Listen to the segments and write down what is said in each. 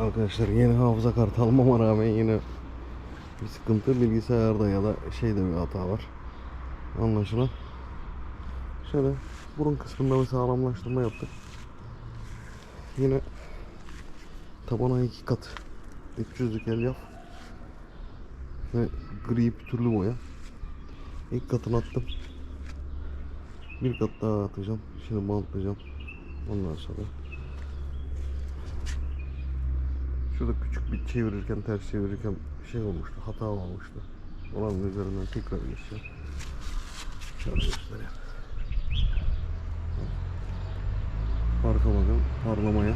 Arkadaşlar yeni hafıza kartı almama rağmen yine bir sıkıntı bilgisayarda ya da şeyde bir hata var. Anlaşılan. Şöyle burun kısmında bir sağlamlaştırma yaptık. Yine tabana iki kat 300'lük elyaf ve gri pütürlü boya. İlk katını attım. Bir kat daha atacağım. Şimdi bantlayacağım. Ondan sonra Şurada küçük bir çevirirken, ters çevirirken şey olmuştu, hata olmuştu. Oranın üzerinden tekrar geçeceğim. Şöyle göstereyim. Arka bakın, parlamaya.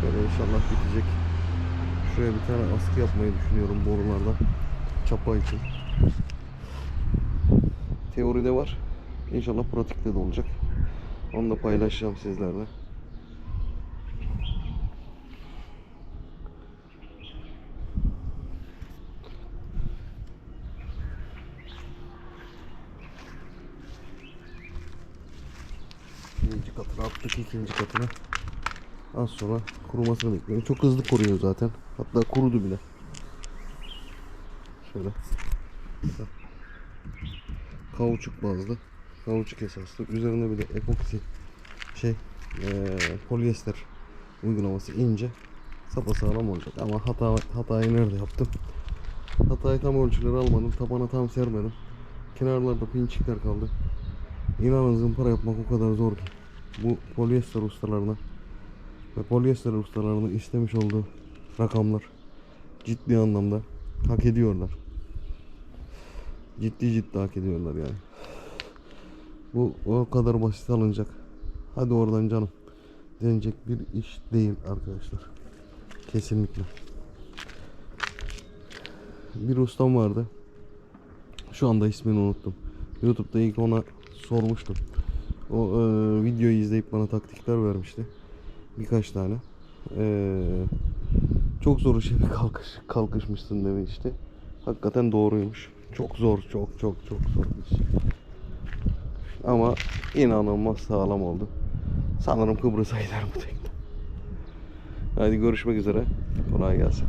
Şöyle inşallah bitecek. Şuraya bir tane askı yapmayı düşünüyorum borularda. Çapa için. Teoride var. İnşallah pratikte de olacak. Onu da paylaşacağım sizlerle. Birinci katına attık ikinci katına. Az sonra kurumasını bekliyorum. Çok hızlı kuruyor zaten. Hatta kurudu bile. Şöyle. Kauçuk bazlı. Kauçuk esaslı. Üzerinde bir de epoksi şey eee polyester uygulaması ince sapasağlam olacak ama hata hatayı nerede yaptım? Hatayı tam ölçüleri almadım. Tabana tam sermedim. Kenarlarda pinçikler kaldı. İnanın zımpara yapmak o kadar zor ki. Bu polyester ustalarına ve polyester ustalarının istemiş olduğu rakamlar ciddi anlamda hak ediyorlar. Ciddi ciddi hak ediyorlar yani. Bu o kadar basit alınacak. Hadi oradan canım. Denecek bir iş değil arkadaşlar. Kesinlikle. Bir ustam vardı. Şu anda ismini unuttum. YouTube'da ilk ona sormuştum. O e, videoyu izleyip bana taktikler vermişti. Birkaç tane. E, çok zor işe bir kalkış, kalkışmışsın demişti. Hakikaten doğruymuş. Çok zor, çok çok çok zor bir iş. Ama inanılmaz sağlam oldu. Sanırım Kıbrıs'a gider bu tekne. Hadi görüşmek üzere. Kolay gelsin.